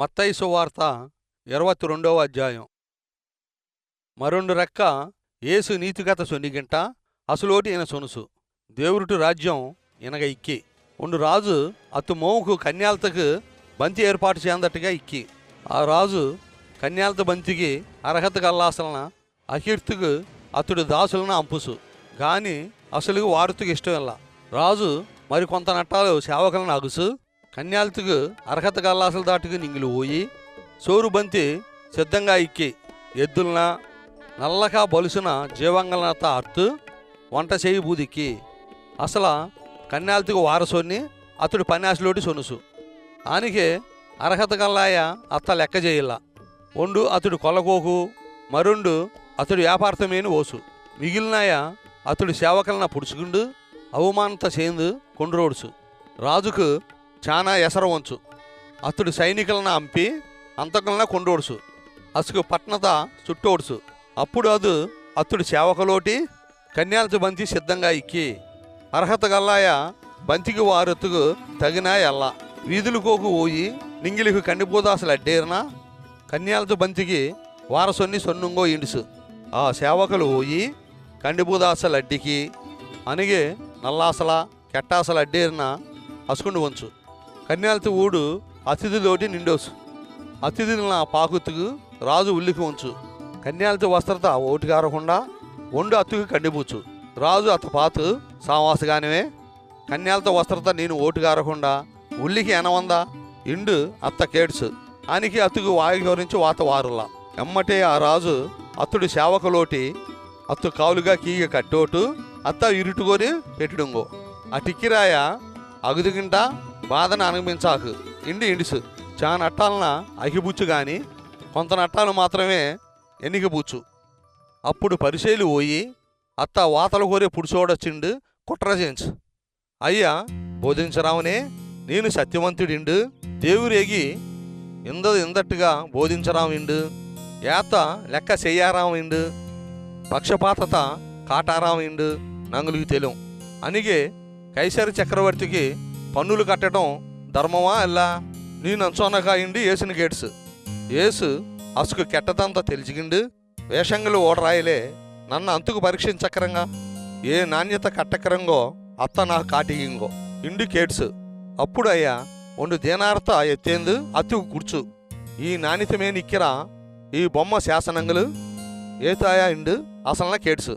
మత్తయి సువార్త ఇరవై రెండవ అధ్యాయం. మరొండు రెక్క ఏసు నీతిగత సొనిగింట అసలోటి ఈయన సొనుసు. దేవురుటు రాజ్యం ఇనగ ఇక్కి. ఉండు రాజు అతు మోముకు కన్యాలతకు బంతి ఏర్పాటు చేయందట్టుగా ఇక్కి. ఆ రాజు కన్యాలత బంతికి అర్హత కల్లాసలన అకీర్తికు అతడు దాసులను అంపుసు. కానీ అసలు వారుతుకు ఇష్టం ఇలా రాజు మరి కొంత నట్టాలు సేవకులను అగుసు కన్యాలతుకు అర్హత గల్లాసలు దాటుకు నింగిలు పోయి చోరు బంతి సిద్ధంగా ఇక్కి ఎద్దులన నల్లగా బలుసున జీవంగలనత అర్తు వంట చేయి బూదిక్కి. అసలు కన్యాలతుకు వారసోని అతడు పన్యాసులోటి సొనుసు. ఆనికే అర్హత గల్లాయ అత్త లెక్క చేయాల ఒండు అతడు కొలకోకు మరుండు అతడు వ్యాపారతమేని ఓసు. మిగిలినాయ అతడు సేవకలన పుడుచుకుండు అవమానత చేందు కొండ్రోడుసు. రాజుకు చాలా ఎసర వంచు. అతడు సైనికులను అంపి అంతకులన కొండోడుసు. అసుకు పట్నత చుట్టోడుసు అప్పుడు అదు అతడు సేవకలోటి కన్యాలత బంతి సిద్ధంగా ఇక్కి అర్హత గల్లాయ బంతికి వారెత్తుకు తగిన ఎల్ల. వీధులకోకు పోయి నింగిలికి కండిపోదాసలు అడ్డేరినా కన్యాలతో బంతికి వారసొన్ని సొన్నుంగో ఇండుసు ఆ సేవకులు పోయి కండిబూదాసలు అడ్డికి అనిగే నల్లాసల కెట్టాసలు అడ్డేరిన అసుకుండు వంచు. కన్యాలతో ఊడు అతిథిలోటి నిండోసు. అతిథుల పాకుతుకు రాజు ఉల్లికి ఉంచు కన్యాలతో వస్త్రత ఓటు కారకుండా ఉండు అతుకు కండిపూచు. రాజు అత పాతు సావాసగానివే కన్యాలతో వస్త్రత నేను ఓటు కారకుండా ఉల్లికి ఎనవందా ఇండు అత్త కేడ్సు ఆనికి అత్తుకు వాయి గురించి వాత వారులా. ఎమ్మటే ఆ రాజు అత్తుడు సేవకులోటి అత్తు కావులుగా కీగ కట్టోటు అత్త ఇరుటుకొని పెట్టుడుంగో. ఆ టిక్కిరాయ అగుదుగింట బాధను అనుభవించాకు. ఇండి ఇండిసు చా. నట్టాలన? అగిబుచ్చు కానీ కొంత నట్టాలు మాత్రమే ఎన్నికబుచ్చు అప్పుడు పరిశైలు పోయి అత్త వాతలు కోరే పుడుచోడొచ్చిండు కుట్ర చేయించు. అయ్యా బోధించరావునే నేను సత్యవంతుడిండు దేవురేగి ఇంద ఇందట్టుగా బోధించరామిండు ఏత లెక్క చెయ్యారామిండు పక్షపాతత కాటారామిండు నంగులికి తెలియం అనిగే కైసరి చక్రవర్తికి పన్నులు కట్టడం ధర్మమా అల్లా నేను అంచోనగా ఇండి ఏసుని గేట్స్. ఏసు అసుకు కెట్టదంతా తెలిసిగిండు. వేషంగులు ఓడరాయలే. నన్ను అంతుకు పరీక్షించకరంగా. ఏ నాణ్యత కట్టకరంగో అత్త నాకు కాటిగింగో. ఇండు కేట్స్ అప్పుడు అయ్యా ఒండు దీనార్త ఎత్తేందు అత్తుకు కూర్చు. ఈ నాణ్యతమే నిక్కిరా. ఈ బొమ్మ శాసనంగులు. ఏతాయా ఇండు? అసలన కేట్స్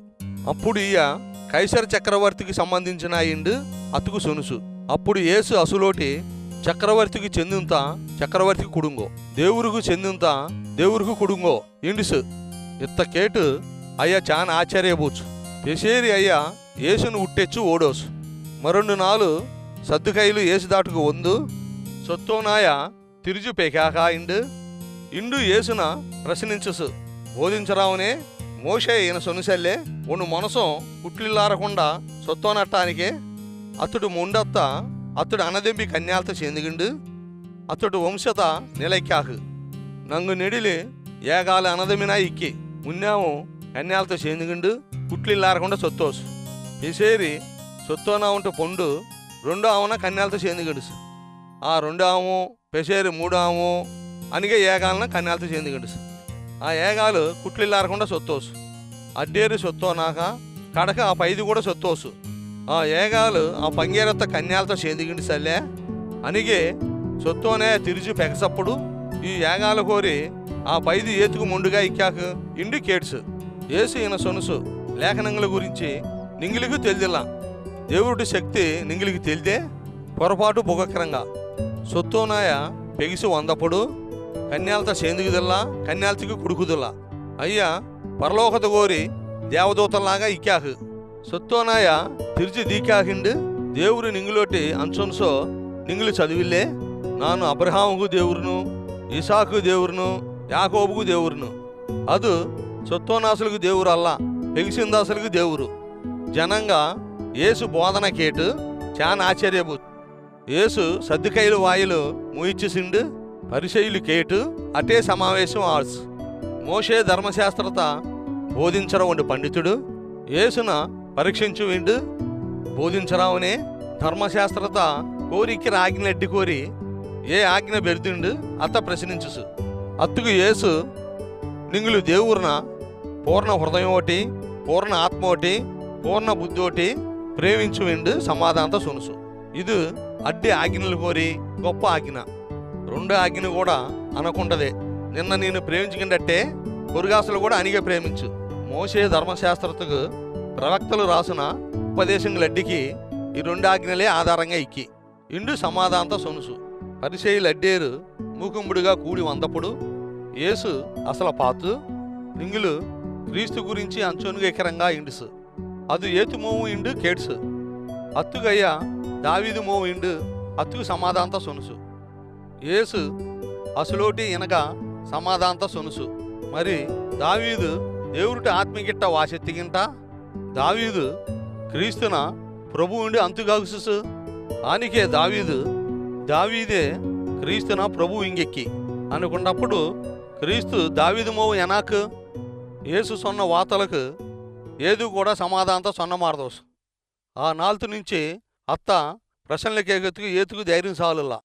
అప్పుడు ఇయ్య కైసర్ చక్రవర్తికి సంబంధించిన ఇండు అతుకు సొనుసు. అప్పుడు యేసు అసులోటి చక్రవర్తికి చెందింత చక్రవర్తికి కుడుంగో దేవుడికి చెందింత దేవుడికి కుడుంగో ఇండుసు ఇత్త కేటు అయ్యా చాన్ ఆశ్చర్యపోచ్చు ఎసేరి అయ్యా యేసును ఉట్టెచ్చు ఓడోసు. మరొండు నాలు సర్దుకాయలు ఏసు దాటుకు వందు సొత్తోనాయ తిరుజు పెకాక ఇండు ఇండు ఏసున ప్రశ్నించుసు బోధించరావునే మోషే ఈయన సొనుసెల్లే ఒను మనసం కుట్లిల్లారకుండా సొత్తోనట్టానికే అతడు ముండత్త అతడు అనదెంపి కన్యాలతో చెందిగిండు. అతడు వంశత నిలెక్కాకు నంగు నెడిలి ఏగాలి అనదమినా ఇక్కి మున్నాము కన్యాలతో చెందిగిండు కుట్లిల్లారకుండా సొత్తోసు. పెసేరి సొత్తోనా ఉంటే పొండు రెండో ఆవున కన్యాలతో చెందిగిండు ఆ రెండో ఆము పెసేరి మూడో ఆము అనిగే ఏగాలన కన్యాలతో చెందిగిండు ఆ ఏగాలు కుట్లిల్లారకుండా సొత్తోసు. అడ్డేరు సొత్తోనాక కడక ఆ పైది కూడా సొత్తోసు. ఆ ఏగాలు ఆ పంగేరత్త కన్యాలతో చెందిగిండి సల్లే. అనిగే సొత్తోనే తిరిచి పెగసప్పుడు ఈ ఏగాలు కోరి ఆ పైది ఏతుకు ముండుగా ఇక్కాకు ఇండికేట్స్ ఏసు ఈయన సొనుసు లేఖనంగుల గురించి నింగిలికి తెలిదిలా దేవుడి శక్తి నింగిలికి తెలిదే పొరపాటు బుగక్రంగా సొత్తోనాయ పెగిసి వందప్పుడు కన్యాలతో సేందుకుదిల్లా కన్యాలతికి కుడుకుదిల్లా. అయ్యా పరలోకత కోరి దేవదూతల్లాగా ఇక్కాకు సొత్తోనాయ తిరిచి దీకాకిండు దేవుడు నింగులోటి అంచొన్సో నింగులు చదివిల్లే. నాను అబ్రహాముకు దేవురును ఇసాకు దేవురును యాకోబుకు దేవురును అదు సొత్తోనాసులకు దేవురు అల్లా పెగిసిందాసులకు దేవురు జనంగా ఏసు బోధన కేటు చాలా ఆశ్చర్యపు. ఏసు సర్దికైలు వాయులు ముయిచ్చిసిండు పరిశైలు కేటు అటే సమావేశం ఆర్స్ మోషే ధర్మశాస్త్రత బోధించడం వంటి పండితుడు. ఏసున పరీక్షించు విండు. బోధించరావునే. ధర్మశాస్త్రత కోరికి రాగినడ్డి కోరి ఏ ఆజ్ఞ బెర్దిండు అత్త ప్రశ్నించుసు అత్తుకు యేసు నింగులు దేవుర్న పూర్ణ హృదయం ఒకటి పూర్ణ ఆత్మ ఒకటి పూర్ణ బుద్ధి ఒకటి ప్రేమించు విండు సమాధానంతో సునుసు. ఇది అడ్డి ఆజ్ఞలు కోరి గొప్ప ఆజ్ఞ. రెండో ఆజ్ఞ కూడా అనకుండదే నిన్న నేను ప్రేమించుకుంటే పొరుగాసులు కూడా అనిగే ప్రేమించు. మోసే ధర్మశాస్త్రతకు ప్రవక్తలు రాసిన ఉపదేశంలడ్డికి ఈ రెండు ఆజ్ఞలే ఆధారంగా ఇక్కి ఇండు సమాధాంత సొనుసు. పరిచయులు అడ్డేరు మూకుంబుడిగా కూడి వందప్పుడు యేసు అసలు పాతు నింగులు క్రీస్తు గురించి అంచోనుగెకరంగా ఇండుసు. అది ఏతు మోవు ఇండు కేడ్సు. అత్తుగయ్య దావీదు మోవు ఇండు అత్తుకు సమాధానంతో సొనుసు. యేసు అసలోటి ఇనక సమాధానంతో సొనుసు. మరి దావీదు దేవుడిటి ఆత్మగిట్ట వాసెత్తిగింట? దావీదు క్రీస్తున ప్రభువుండి ఉండి అంతుగాగుసు ఆనికే దావీదు దావీదే క్రీస్తున ప్రభు ఇంగెక్కి అనుకున్నప్పుడు క్రీస్తు దావీదుమో మోవు ఎనాకు యేసు సొన్న వాతలకు ఏదు కూడా సమాధానంతో సొన్నమారదోసు ఆ నాలుగు నుంచి అత్త ప్రశ్నలకేగెత్తుకు ఏతుకు ధైర్యం సాలులా.